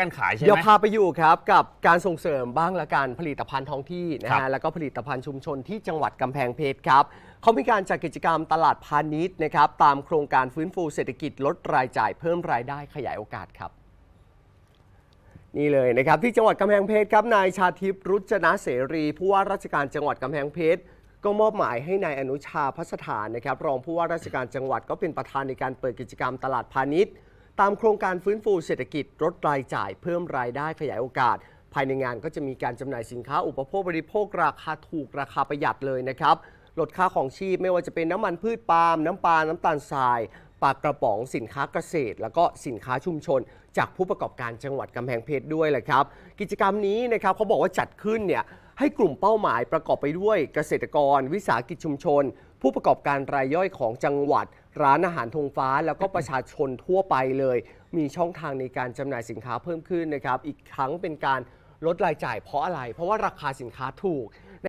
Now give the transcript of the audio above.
การขายใช่ไหเดี๋ยวมพาไปอยู่ครับกับการส่งเสริมบ้างละกันผลิตภัณฑ์ท้องที่นะครัฮะบแล้วก็ผลิตภัณฑ์ชุมชนที่จังหวัดกำแพงเพชรครับเขามีการจัดกิจกรรมตลาดพาณิชย์นะครับตามโครงการฟื้นฟูเศรษฐกิจลดรายจ่ายเพิ่มรายได้ขยายโอกาสครับ นี่เลยนะครับที่จังหวัดกำแพงเพชรครับนายชาทิพย์รุจนะเสรีผู้ว่าราชการจังหวัดกำแพงเพชรก็มอบหมายให้นายอนุชาพัสถานนะครับ รองผู้ว่าราชการจังหวัดก็เป็นประธานในการเปิดกิจกรรมตลาดพาณิชย์ ตามโครงการฟื้นฟูเศรษฐกิจลดรายจ่ายเพิ่มรายได้ขยายโอกาส ภายในงานก็จะมีการจำหน่ายสินค้าอุปโภคบริโภคราคาถูกราคาประหยัดเลยนะครับ ลดค่าของชีพไม่ว่าจะเป็นน้ำมันพืชปาล์มน้ำปลาน้ำตาลทรายปลากระป๋องสินค้าเกษตร แล้วก็สินค้าชุมชน จากผู้ประกอบการจังหวัดกำแพงเพชรด้วยแหละครับ กิจกรรมนี้นะครับเขาบอกว่าจัดขึ้นเนี่ย ให้กลุ่มเป้าหมายประกอบไปด้วยเกษตรกร วิสาหกิจชุมชน ผู้ประกอบการรายย่อยของจังหวัด ร้านอาหารธงฟ้า แล้วก็ประชาชนทั่วไปเลย มีช่องทางในการจำหน่ายสินค้าเพิ่มขึ้นนะครับ อีกครั้งเป็นการลดรายจ่ายเพราะอะไร เพราะว่าราคาสินค้าถูก ใน